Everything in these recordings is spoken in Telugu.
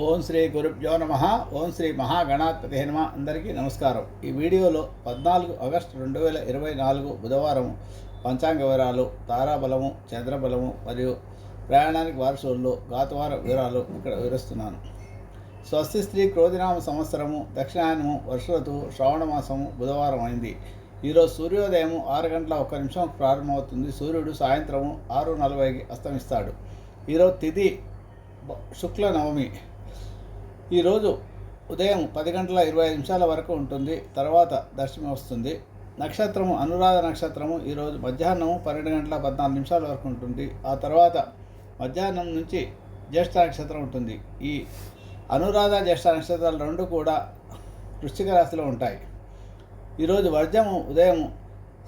ఓం శ్రీ గురుభ్యో నమ. ఓం శ్రీ మహాగణాధిపతి హనుమ అందరికీ నమస్కారం. ఈ వీడియోలో పద్నాలుగు ఆగస్టు రెండు వేల ఇరవై నాలుగు బుధవారం పంచాంగ వివరాలు తారాబలము చంద్రబలము మరియు ప్రయాణానికి వారసుల్లో గాతవార వివరాలు ఇక్కడ వివరిస్తున్నాను. స్వస్తి స్త్రీ క్రోధినామ సంవత్సరము దక్షిణాయనము వర్ష ఋతువు శ్రావణ మాసము బుధవారం అయింది. ఈరోజు సూర్యోదయం ఆరు గంటల ఒక్క నిమిషం ప్రారంభమవుతుంది. సూర్యుడు సాయంత్రము ఆరు నలభైకి అస్తమిస్తాడు. ఈరోజు తిథి శుక్ల నవమి. ఈరోజు ఉదయం పది గంటల ఇరవై ఐదు నిమిషాల వరకు ఉంటుంది. తర్వాత దర్శనం వస్తుంది. నక్షత్రము అనురాధ నక్షత్రము ఈరోజు మధ్యాహ్నం పన్నెండు గంటల పద్నాలుగు నిమిషాల వరకు ఉంటుంది. ఆ తర్వాత మధ్యాహ్నం నుంచి జ్యేష్ఠ నక్షత్రం ఉంటుంది. ఈ అనురాధ జ్యేష్ఠ నక్షత్రాలు రెండు కూడా వృశ్చిక రాశిలో ఉంటాయి. ఈరోజు వర్జము ఉదయం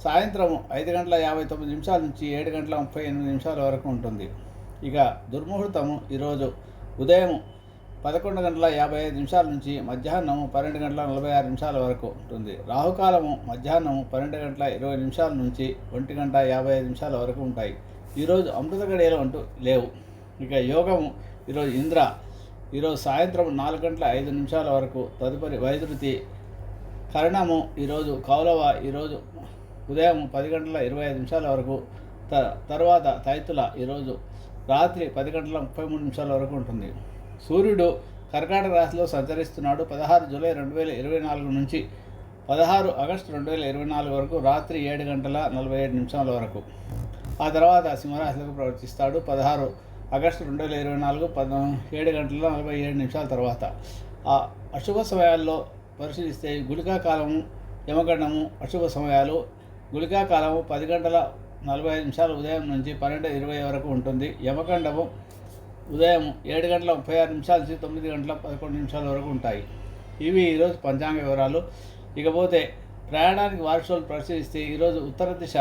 సాయంత్రం ఐదు గంటల యాభై తొమ్మిది నిమిషాల నుంచి ఏడు గంటల ముప్పై ఎనిమిది నిమిషాల వరకు ఉంటుంది. ఇక దుర్ముహూర్తము ఈరోజు ఉదయం పదకొండు గంటల యాభై ఐదు నిమిషాల నుంచి మధ్యాహ్నం పన్నెండు గంటల నలభై ఆరు నిమిషాల వరకు ఉంటుంది. రాహుకాలము మధ్యాహ్నం పన్నెండు గంటల ఇరవై నిమిషాల నుంచి ఒంటి గంట యాభై ఐదు నిమిషాల వరకు ఉంటాయి. ఈరోజు అమృత గడియలు అంటూ లేవు. ఇక యోగము ఈరోజు ఇంద్ర ఈరోజు సాయంత్రం నాలుగు గంటల ఐదు నిమిషాల వరకు తదుపరి వైద్యుతి కరణము ఈరోజు కౌలవ ఈరోజు ఉదయం పది గంటల ఇరవై ఐదు నిమిషాల వరకు త తర్వాత తైతుల ఈరోజు రాత్రి పది గంటల ముప్పై మూడు నిమిషాల వరకు ఉంటుంది. సూర్యుడు కర్కాటక రాశిలో సంచరిస్తున్నాడు. పదహారు జూలై రెండు వేల ఇరవై నాలుగు నుంచి పదహారు ఆగస్టు రెండు వేల ఇరవై నాలుగు వరకు రాత్రి ఏడు గంటల నలభై ఏడు నిమిషాల వరకు. ఆ తర్వాత సింహరాశిలోకి ప్రవర్తిస్తాడు పదహారు ఆగస్టు రెండు వేల ఇరవై నాలుగు పద ఏడు గంటల నలభై ఏడు నిమిషాల తర్వాత. ఆ అశుభ సమయాల్లో పరిశీలిస్తే గుళికాకాలము యమగండము అశుభ సమయాలు. గుళికాకాలము పది గంటల నలభై ఐదు నిమిషాలు ఉదయం నుంచి పన్నెండు ఇరవై వరకు ఉంటుంది. యమగండము ఉదయం ఏడు గంటల ముప్పై ఆరు నిమిషాల నుంచి తొమ్మిది గంటల పదకొండు నిమిషాల వరకు ఉంటాయి. ఇవి ఈరోజు పంచాంగ వివరాలు. ఇకపోతే ప్రయాణానికి వారసులు పరిశీలిస్తే ఈరోజు ఉత్తర దిశ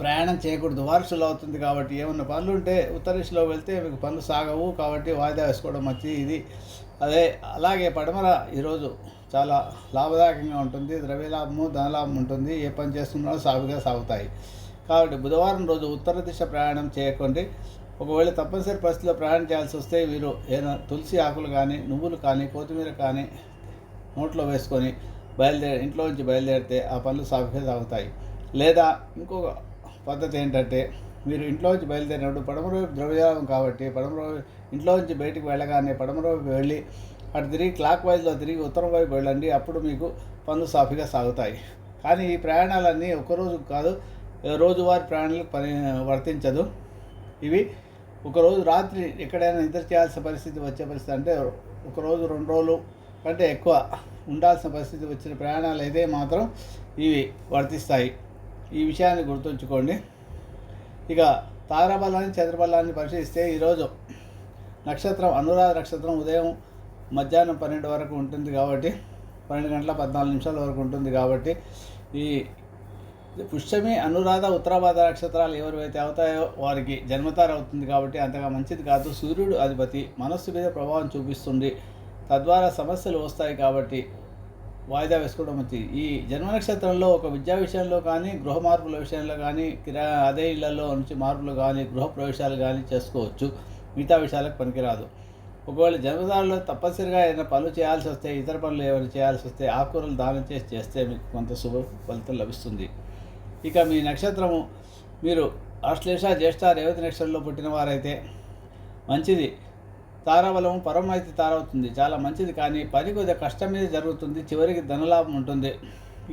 ప్రయాణం చేయకూడదు. వారసులు అవుతుంది కాబట్టి ఏమన్నా పనులు ఉంటే ఉత్తర దిశలో వెళ్తే మీకు పనులు సాగవు కాబట్టి వాయిదా వేసుకోవడం మంచిది. ఇది అదే అలాగే పడమర ఈరోజు చాలా లాభదాయకంగా ఉంటుంది. ద్రవ్యలాభము ధనలాభం ఉంటుంది. ఏ పని చేస్తున్నా సాగుగా సాగుతాయి. కాబట్టి బుధవారం రోజు ఉత్తర దిశ ప్రయాణం చేయకండి. ఒకవేళ తప్పనిసరి పరిస్థితిలో ప్రయాణం చేయాల్సి వస్తే వీరు ఏదైనా తులసి ఆకులు కానీ నువ్వులు కానీ కొత్తిమీర కానీ నోట్లో వేసుకొని బయలుదేరి ఇంట్లో నుంచి బయలుదేరితే ఆ పనులు సాగుగా సాగుతాయి. లేదా ఇంకొక పద్ధతి ఏంటంటే మీరు ఇంట్లో నుంచి బయలుదేరినప్పుడు పడమర వైపు ద్రవ్యలాభం కాబట్టి పడమర ఇంట్లో నుంచి బయటికి వెళ్ళగానే పడమర వైపు వెళ్ళి అటు తిరిగి క్లాక్ వైజ్లో తిరిగి ఉత్తరం వైపు వెళ్ళండి. అప్పుడు మీకు పనులు సాఫీగా సాగుతాయి. కానీ ఈ ప్రయాణాలన్నీ ఒకరోజు కాదు రోజువారి ప్రయాణాలకు పని వర్తించదు. ఇవి ఒకరోజు రాత్రి ఎక్కడైనా నిద్ర చేయాల్సిన పరిస్థితి వచ్చే పరిస్థితి అంటే ఒకరోజు రెండు రోజులు కంటే ఎక్కువ ఉండాల్సిన పరిస్థితి వచ్చిన ప్రయాణాలు అయితే మాత్రం ఇవి వర్తిస్తాయి. ఈ విషయాన్ని గుర్తుంచుకోండి. ఇక తారాబలాన్ని చంద్రబలాన్ని పరిశీలిస్తే ఈరోజు నక్షత్రం అనురాధ నక్షత్రం ఉదయం మధ్యాహ్నం పన్నెండు వరకు ఉంటుంది కాబట్టి పన్నెండు గంటల పద్నాలుగు నిమిషాల వరకు ఉంటుంది కాబట్టి ఈ పుష్యమి అనురాధ ఉత్తరాభాద నక్షత్రాలు ఎవరివైతే అవుతాయో వారికి జన్మతార అవుతుంది కాబట్టి అంతగా మంచిది కాదు. సూర్యుడు అధిపతి మనస్సు మీద ప్రభావం చూపిస్తుంది. తద్వారా సమస్యలు వస్తాయి కాబట్టి వాయిదా వేసుకోవడం మంచిది. ఈ జన్మ నక్షత్రంలో ఒక విద్యా విషయంలో కానీ గృహ మార్పుల విషయంలో కానీ కిరా అదే ఇళ్ళలో నుంచి మార్పులు కానీ గృహ ప్రవేశాలు కానీ చేసుకోవచ్చు. మిగతా విషయాలకు పనికిరాదు. ఒకవేళ జన్మదారులో తప్పనిసరిగా ఏదైనా పనులు చేయాల్సి వస్తే ఇతర పనులు ఏమైనా చేయాల్సి వస్తే ఆకుకూరలు దానం చేసి చేస్తే మీకు కొంత శుభ ఫలితం లభిస్తుంది. ఇక మీ నక్షత్రము మీరు ఆశ్లేష జ్యేష్ఠ రేవతి నక్షత్రంలో పుట్టిన వారైతే మంచిది. తారాబలం పరమైతే తారవుతుంది. చాలా మంచిది. కానీ పని కొద్దిగా కష్టం మీద జరుగుతుంది. చివరికి ధనలాభం ఉంటుంది.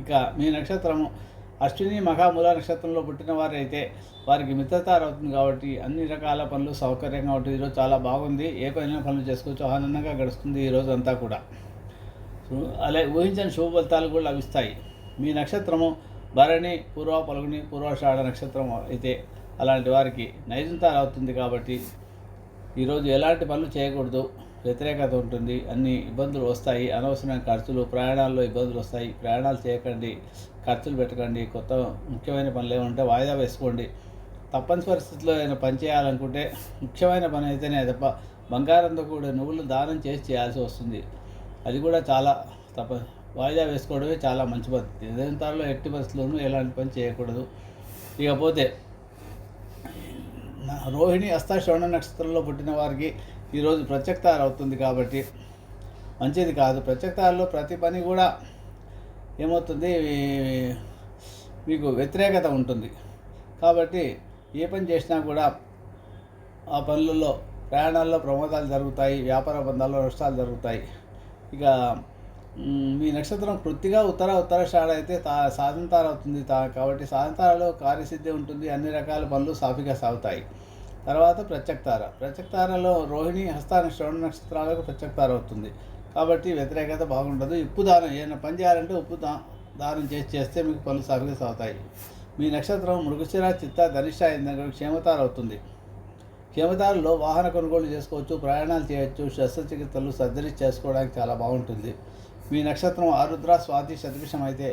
ఇక మీ నక్షత్రము అశ్విని మహామూల నక్షత్రంలో పుట్టిన వారైతే వారికి మిత్రతార అవుతుంది కాబట్టి అన్ని రకాల పనులు సౌకర్యంగా ఉంటుంది. ఈరోజు చాలా బాగుంది. ఏ పనిలో పనులు చేసుకోవచ్చు. ఆనందంగా గడుస్తుంది ఈరోజు అంతా కూడా. అలాగే అలా ఊహించని శుభ ఫలితాలు కూడా లభిస్తాయి. మీ నక్షత్రము భరణి పూర్వ పలుగుని పూర్వాషాఢ నక్షత్రం అయితే అలాంటి వారికి నైజంతాలు అవుతుంది కాబట్టి ఈరోజు ఎలాంటి పనులు చేయకూడదు వ్యతిరేకత ఉంటుంది అన్ని ఇబ్బందులు వస్తాయి అనవసరమైన ఖర్చులు ప్రయాణాల్లో ఇబ్బందులు వస్తాయి ప్రయాణాలు చేయకండి ఖర్చులు పెట్టకండి కొత్త ముఖ్యమైన పనులు ఏమంటే వాయిదా వేసుకోండి. తప్పని పరిస్థితుల్లో ఏదైనా పని చేయాలనుకుంటే ముఖ్యమైన పని అయితేనే తప్ప బంగారంతో కూడా నువ్వులు దానం చేసి చేయాల్సి వస్తుంది. అది కూడా చాలా తప్ప వాయిదా వేసుకోవడమే చాలా మంచి పద్ధతి. నిరంతరాలు ఎట్టి పరిస్థితుల్లోనూ ఎలాంటి పని చేయకూడదు. ఇకపోతే రోహిణి హస్త శ్రవణ నక్షత్రంలో పుట్టిన వారికి ఈరోజు ప్రత్యక్తార అవుతుంది కాబట్టి మంచిది కాదు. ప్రత్యక్తారలో ప్రతి పని కూడా ఏమవుతుంది? మీకు వ్యతిరేకత ఉంటుంది. కాబట్టి ఏ పని చేసినా కూడా ఆ పనులలో ప్రయాణాల్లో ప్రమాదాలు జరుగుతాయి వ్యాపార బంధాల్లో నష్టాలు జరుగుతాయి. ఇక మీ నక్షత్రం కృత్తిగా ఉత్తర ఉత్తర అయితే తా సాధంతార అవుతుంది తా కాబట్టి సాధంతారలో కార్యసిద్ధి ఉంటుంది అన్ని రకాల పనులు సాఫీగా సాగుతాయి. తర్వాత ప్రత్యక్తార ప్రత్యక్తారలో రోహిణి హస్తాన శ్రవణ నక్షత్రాలకు ప్రత్యక్తార అవుతుంది. కాబట్టి వ్యతిరేకత బాగుండదు. ఉప్పు దానం ఏదైనా పని చేయాలంటే ఉప్పు దా దానం చేసి చేస్తే మీకు పనులు సాఫీగా సాగుతాయి. మీ నక్షత్రం మృగశిర చిత్త ధనిష్ట అయిందని క్షేమతార అవుతుంది. క్షేమతారలో వాహన కొనుగోలు చేసుకోవచ్చు ప్రయాణాలు చేయవచ్చు శస్త్రచికిత్సలు సర్జరీ చేసుకోవడానికి చాలా బాగుంటుంది. మీ నక్షత్రం ఆరుద్ర స్వాతి శతభిషం అయితే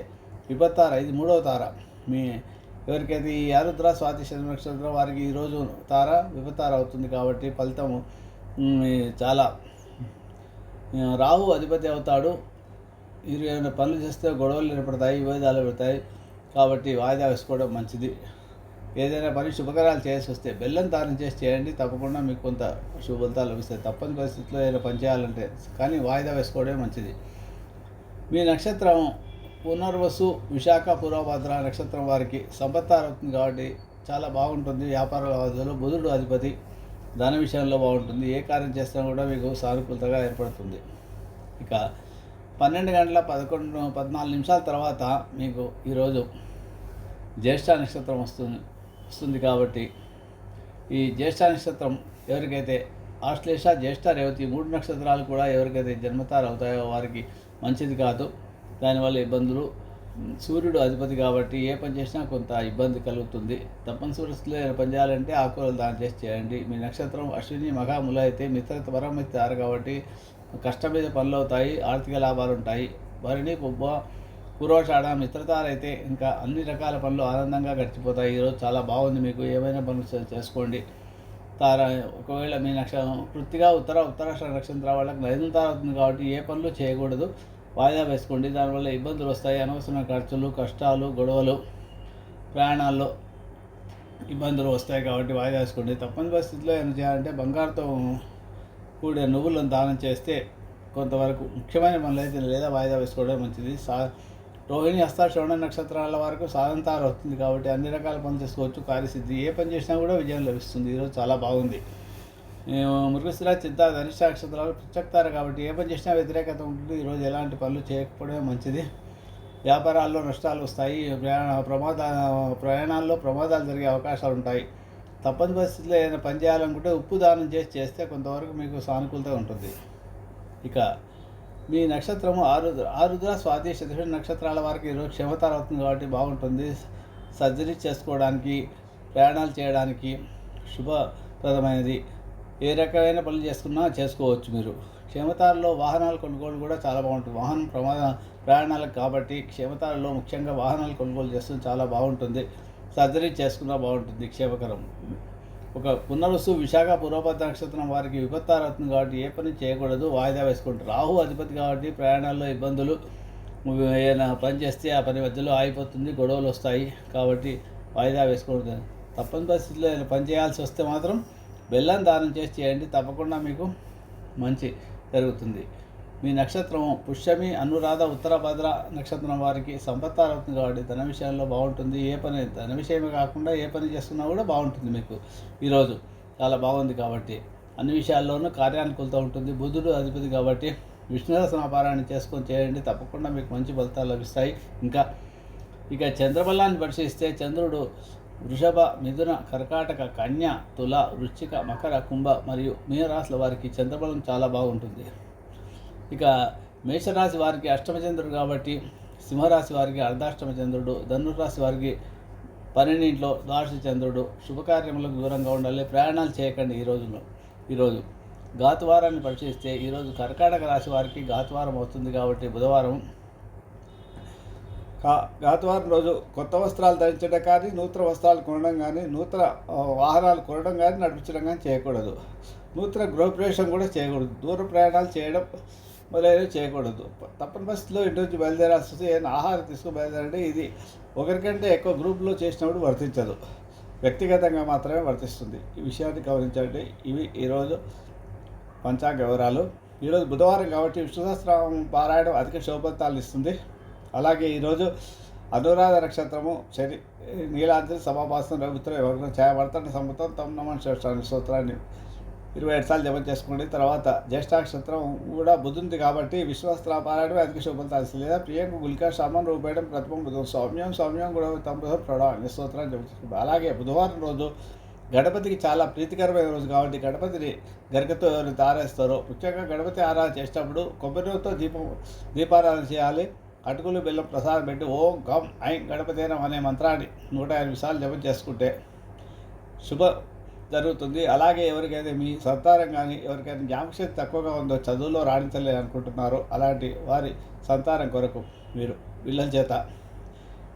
విపత్తార. ఇది మూడవ తార. మీ ఎవరికైతే ఈ ఆరుద్ర స్వాతి శత నక్షత్రం వారికి ఈరోజు తార విపత్తార అవుతుంది కాబట్టి ఫలితం చాలా. రాహు అధిపతి అవుతాడు. మీరు ఏమైనా పనులు చేస్తే గొడవలు ఏర్పడతాయి విభేదాలు పెడతాయి కాబట్టి వాయిదా వేసుకోవడం మంచిది. ఏదైనా పని శుభకరాలు చేయాల్సి వస్తే బెల్లం దానం చేసి చేయండి. తప్పకుండా మీకు కొంత శుభ ఫలితాలు లభిస్తాయి. తప్పని పరిస్థితుల్లో ఏదైనా పని చేయాలంటే కానీ వాయిదా వేసుకోవడమే మంచిది. మీ నక్షత్రం పునర్వసు విశాఖ పూర్వభద్ర నక్షత్రం వారికి సంపత్తార అవుతుంది కాబట్టి చాలా బాగుంటుంది. వ్యాపార వ్యవధిలో బుధుడు అధిపతి ధన విషయంలో బాగుంటుంది. ఏ కార్యం చేసినా కూడా మీకు సానుకూలతగా ఏర్పడుతుంది. ఇక పన్నెండు గంటల పదకొండు పద్నాలుగు నిమిషాల తర్వాత మీకు ఈరోజు జ్యేష్ఠ నక్షత్రం వస్తుంది వస్తుంది కాబట్టి ఈ జ్యేష్ఠ నక్షత్రం ఎవరికైతే ఆశ్లేష జ్యేష్ఠ రేవతి మూడు నక్షత్రాలు కూడా ఎవరికైతే జన్మతారు అవుతాయో వారికి మంచిది కాదు. దానివల్ల ఇబ్బందులు. సూర్యుడు అధిపతి కాబట్టి ఏ పని చేసినా కొంత ఇబ్బంది కలుగుతుంది. తప్పనిసరిలో ఏదైనా పని చేయాలంటే ఆకుకూరలు దాని చేసి చేయండి. మీ నక్షత్రం అశ్విని మఘాముల అయితే మిత్ర వరం కాబట్టి కష్టం మీద పనులు అవుతాయి. ఆర్థిక లాభాలు ఉంటాయి. వారిని పుబ్బ పూర్వషాఢ మిత్రతారైతే ఇంకా అన్ని రకాల పనులు ఆనందంగా గడిచిపోతాయి. ఈరోజు చాలా బాగుంది. మీకు ఏమైనా పనులు చేసుకోండి. తార ఒకవేళ మీ నక్షత్రం పూర్తిగా ఉత్తర ఉత్తరాష్ట్ర నక్షత్రం వాళ్ళకి నైదుల తార అవుతుంది కాబట్టి ఏ పనులు చేయకూడదు. వాయిదా వేసుకోండి. దానివల్ల ఇబ్బందులు వస్తాయి. అనవసరమైన ఖర్చులు కష్టాలు గొడవలు ప్రయాణాల్లో ఇబ్బందులు వస్తాయి కాబట్టి వాయిదా వేసుకోండి. తప్పని పరిస్థితిలో ఏం చేయాలంటే బంగారుతో కూడిన నువ్వులను దానం చేస్తే కొంతవరకు ముఖ్యమైన పనులు అయితే లేదా వాయిదా వేసుకోవడం మంచిది. సా రోహిణి హస్త శ్రవణ నక్షత్రాల వరకు సాధంతారు వస్తుంది కాబట్టి అన్ని రకాల పనులు చేసుకోవచ్చు కార్యసిద్ధి. ఏ పని చేసినా కూడా విజయం లభిస్తుంది. ఈరోజు చాలా బాగుంది. మృగశిర చిత్త ధనిష్ట నక్షత్రాలు ప్రత్యక్తారు కాబట్టి ఏ పని చేసినా వ్యతిరేకత ఉంటుంది. ఈరోజు ఎలాంటి పనులు చేయకపోవడమే మంచిది. వ్యాపారాల్లో నష్టాలు వస్తాయి. ప్రయాణ ప్రమాద ప్రయాణాల్లో ప్రమాదాలు జరిగే అవకాశాలు ఉంటాయి. తప్పని పరిస్థితుల్లో ఏదైనా పని చేయాలనుకుంటే ఉప్పు దానం చేసి చేస్తే కొంతవరకు మీకు సానుకూలత ఉంటుంది. ఇక మీ నక్షత్రము ఆరుద్ర ఆరుద్ర స్వాతి శతభిష నక్షత్రాల వారికి ఈరోజు క్షమతార అవుతుంది కాబట్టి బాగుంటుంది. సర్జరీ చేసుకోవడానికి ప్రయాణాలు చేయడానికి శుభప్రదమైనది. ఏ రకమైన పనులు చేసుకున్నా చేసుకోవచ్చు మీరు. క్షేమతారలో వాహనాలు కొనుగోలు కూడా చాలా బాగుంటుంది. వాహనం ప్రమాద ప్రయాణాలకు కాబట్టి క్షేమతారలో ముఖ్యంగా వాహనాలు కొనుగోలు చేస్తుంది చాలా బాగుంటుంది. సర్జరీ చేసుకున్నా బాగుంటుంది క్షేమకరం. ఒక పునరుసు విశాఖ పూర్వపద్ద నక్షత్రం వారికి విపత్తారు కాబట్టి ఏ పని చేయకూడదు వాయిదా వేసుకుంటారు రాహు అధిపతి కాబట్టి ప్రయాణాల్లో ఇబ్బందులు ఏదైనా పని చేస్తే ఆ పని మధ్యలో ఆగిపోతుంది గొడవలు వస్తాయి కాబట్టి వాయిదా వేసుకుంటుంది తప్పని పరిస్థితుల్లో పని చేయాల్సి వస్తే మాత్రం బెల్లం దానం చేసి చేయండి తప్పకుండా మీకు మంచి జరుగుతుంది. మీ నక్షత్రం పుష్యమి అనురాధ ఉత్తరభద్ర నక్షత్రం వారికి సంపత్తారు అవుతుంది కాబట్టి ధన విషయంలో బాగుంటుంది. ఏ పని ధన విషయమే కాకుండా ఏ పని చేస్తున్నా కూడా బాగుంటుంది మీకు. ఈరోజు చాలా బాగుంది కాబట్టి అన్ని విషయాల్లోనూ కార్యానుకూలత ఉంటుంది. బుధుడు అధిపతి కాబట్టి విష్ణు సహస్రనాపారాయణ చేసుకొని చేయండి. తప్పకుండా మీకు మంచి ఫలితాలు లభిస్తాయి. ఇంకా ఇక చంద్రబలాన్ని పరిశీలిస్తే చంద్రుడు వృషభ మిథున కర్కాటక కన్య తుల వృశ్చిక మకర కుంభ మరియు మీనరాశుల వారికి చంద్రబలం చాలా బాగుంటుంది. ఇక మేషరాశి వారికి అష్టమచంద్రుడు కాబట్టి సింహరాశి వారికి అర్ధాష్టమచంద్రుడు ధనురాశి ధనుర్రాశి వారికి పన్నెండింట్లో ద్వాదశ చంద్రుడు శుభకార్యములకు దూరంగా ఉండాలి ప్రయాణాలు చేయకండి ఈ రోజులో ఈరోజు ఘాతువారాన్ని పరిశీలిస్తే ఈరోజు కర్కాటక రాశి వారికి ఘాతువారం అవుతుంది కాబట్టి బుధవారం. కా ఘాతువారం రోజు కొత్త వస్త్రాలు ధరించడం కానీ నూతన వస్త్రాలు కొనడం కానీ నూతన వాహనాలు కొనడం కానీ నడిపించడం కానీ చేయకూడదు. నూతన గృహప్రవేశం కూడా చేయకూడదు. దూర ప్రయాణాలు చేయడం మొదలైనవి చేయకూడదు. తప్పని పరిస్థితిలో ఇంటి నుంచి బయలుదేరాల్సి వస్తే ఏదైనా ఆహారం తీసుకుని బయలుదేరంటే ఇది ఒకరికంటే ఎక్కువ గ్రూప్లో చేసినప్పుడు వర్తించదు. వ్యక్తిగతంగా మాత్రమే వర్తిస్తుంది. ఈ విషయాన్ని గమనించండి. ఇవి ఈరోజు పంచాంగ వివరాలు. ఈరోజు బుధవారం కాబట్టి విష్ణుసహస్రం పారాయణం అధిక శోభంతాలు ఇస్తుంది. అలాగే ఈరోజు అనురాధ నక్షత్రము శని నీలాంజలి సమాభాసం రఘుత్ర యోగం ఛాయవర్తన సముతం తమ నమ శ్రేష్టాన్ని స్తోత్రాన్ని ఇరవై ఏడు సార్లు జపం చేసుకోండి తర్వాత జ్యేష్ఠాక్షత్రం కూడా బుద్ధుంది కాబట్టి విశ్వాస్త్ర అధిక శుభం ఇస్తుంది లేదా ప్రియంకు గులికా సామాన్ రూపేయడం ప్రతిమం బుధం సౌమ్యం సౌమ్యం కూడా తమ ప్రొడవ స్తోత్రాన్ని జపం చేసుకోండి అలాగే బుధవారం రోజు గణపతికి చాలా ప్రీతికరమైన రోజు కాబట్టి గణపతిని గరికతో ఎవరు ఆరాధిస్తారో ముఖ్యంగా గణపతి ఆరాధన చేసేటప్పుడు కొబ్బరితో దీపం దీపారాధన చేయాలి. అటుకులు బెల్లం ప్రసాదం పెట్టి ఓం గమ్ ఐం గణపతి అనే మంత్రాన్ని నూట ఎనిమిది సార్లు జపం చేసుకుంటే శుభ జరుగుతుంది. అలాగే ఎవరికైతే మీ సంతానం కానీ ఎవరికైనా జ్ఞాపకశక్తి తక్కువగా ఉందో చదువులో రాణించలేదు అనుకుంటున్నారో అలాంటి వారి సంతానం కొరకు మీరు పిల్లల చేత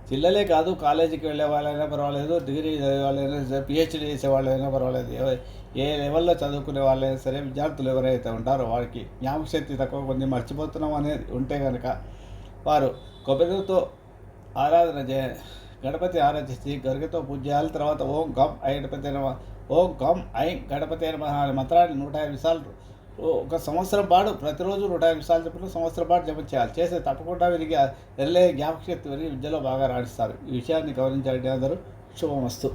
పిల్లలే కాదు కాలేజీకి వెళ్ళే వాళ్ళైనా పర్వాలేదు డిగ్రీ చదివే వాళ్ళైనా సరే పిహెచ్డీ చేసే వాళ్ళైనా పర్వాలేదు. ఏ లెవెల్లో చదువుకునే వాళ్ళైనా సరే విద్యార్థులు ఎవరైతే ఉంటారో వారికి జ్ఞాపకశక్తి తక్కువ కొన్ని మర్చిపోతున్నాం అనేది ఉంటే కనుక వారు కొబ్బరితో ఆరాధన చే గణపతి ఆరాధించి గరికతో పూజ చేయాలి. తర్వాత ఓం గమ్ ఐ గణపతి ఓం కం ఐ గణపతి నమ అనే మంత్రాన్ని నూట ఎనిమిది సార్లు ఒక సంవత్సరం పాటు ప్రతిరోజు నూట ఎనిమిది సార్లు చెప్పిన సంవత్సరం పాటు జప చేయాలి. చేస్తే తప్పకుండా వీరికి వెళ్ళే జ్ఞాపకశక్తి వెళ్ళి విద్యలో బాగా రాణిస్తారు. ఈ విషయాన్ని గమనించండి అందరూ. శుభమస్తు.